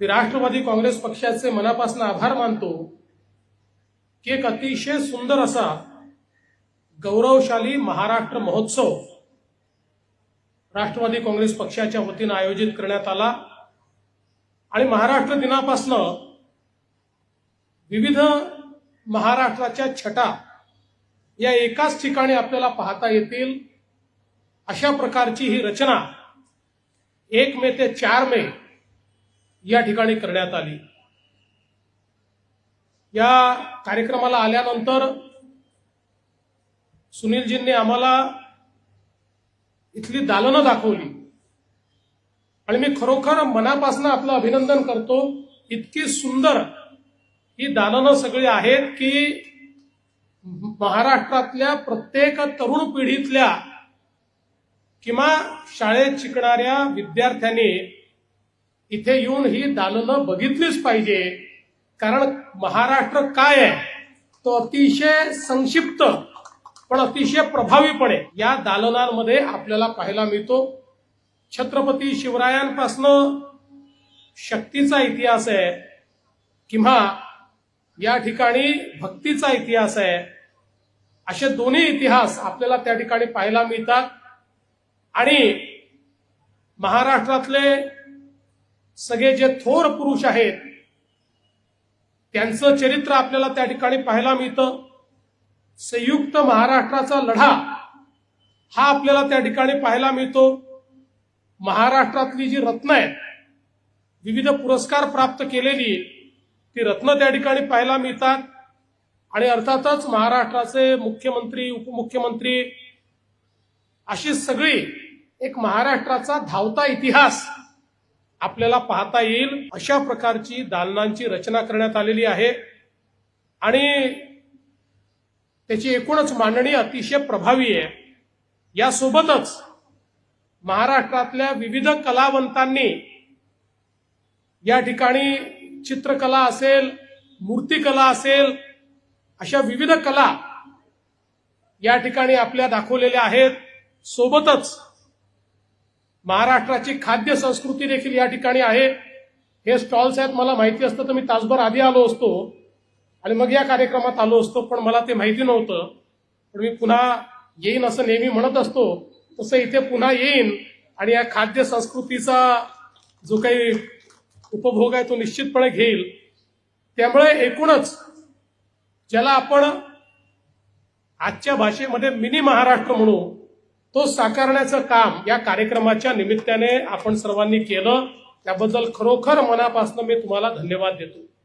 मी राष्ट्रवादी काँग्रेस पक्षाचे मनापासून आभार मानतो की एक अतिशय सुंदर असा गौरवशाली महाराष्ट्र महोत्सव राष्ट्रवादी काँग्रेस पक्षाच्या वतीनं आयोजित करण्यात आला. आणि महाराष्ट्र दिनापासनं विविध महाराष्ट्राच्या छटा या एकाच ठिकाणी आपल्याला पाहता येतील. अशा प्रकारची ही रचना एक मे ते चार मे या ठिकाणी करण्यात आली. या कार्यक्रमाला आल्यानंतर सुनीलजींनी आम्हाला इथली दालनं दाखवली. आणि मी खरोखर मनापासून आपलं अभिनंदन करतो. इतकी सुंदर ही दालनं सगळी आहेत की महाराष्ट्रातल्या प्रत्येक तरुण पिढीतल्या किंवा शाळेत शिकणाऱ्या विद्यार्थ्यांनी इथे येऊन ही दालनं बघितलीच पाहिजे. कारण महाराष्ट्र काय आहे? तो अतिशय संक्षिप्त पण अतिशय प्रभावीपणे या दालनांमध्ये आपल्याला पाहायला मिळतो. छत्रपती शिवरायांपासनं शक्तीचा इतिहास आहे किंवा या ठिकाणी भक्तीचा इतिहास आहे. असे दोन्ही इतिहास आपल्याला त्या ठिकाणी पाहायला मिळतात. आणि महाराष्ट्रातले सगळे जे थोर पुरुष आहेत त्यांचं चरित्र आपल्याला त्या ठिकाणी पाहायला मिळतं. संयुक्त महाराष्ट्राचा लढा हा आपल्याला त्या ठिकाणी पाहायला मिळतो. महाराष्ट्रातली जी रत्न आहेत विविध पुरस्कार प्राप्त केलेली ती रत्न त्या ठिकाणी पाहायला मिळतात. आणि अर्थातच महाराष्ट्राचे मुख्यमंत्री उपमुख्यमंत्री अशी सगळी एक महाराष्ट्राचा धावता इतिहास आपल्याला पाहता येईल अशा प्रकारची दालनांची रचना करण्यात आलेली आहे. आणि त्याची एकूणच मांडणी अतिशय प्रभावी आहे. यासोबतच महाराष्ट्रातल्या विविध कलावंतांनी या ठिकाणी चित्रकला असेल मूर्तिकला असेल अशा विविध कला या ठिकाणी आपल्या दाखवलेल्या आहेत. सोबतच महाराष्ट्राची खाद्य संस्कृती देखील या ठिकाणी आहे. हे स्टॉल्स आहेत मला माहिती असतं तर मी तासभर आधी आलो असतो आणि मग या कार्यक्रमात आलो असतो पण मला ते माहिती नव्हतं. पण मी पुन्हा येईन असं नेहमी म्हणत असतो तसं इथे पुन्हा येईन आणि या खाद्य संस्कृतीचा जो काही उपभोग आहे तो निश्चितपणे घेईल. त्यामुळे एकूणच ज्याला आपण आजच्या भाषेमध्ये मिनी महाराष्ट्र म्हणू तो साकारण्याचं काम या कार्यक्रमाच्या निमित्ताने आपण सर्वांनी केलं. त्याबद्दल खरोखर मनापासून मी तुम्हाला धन्यवाद देतो.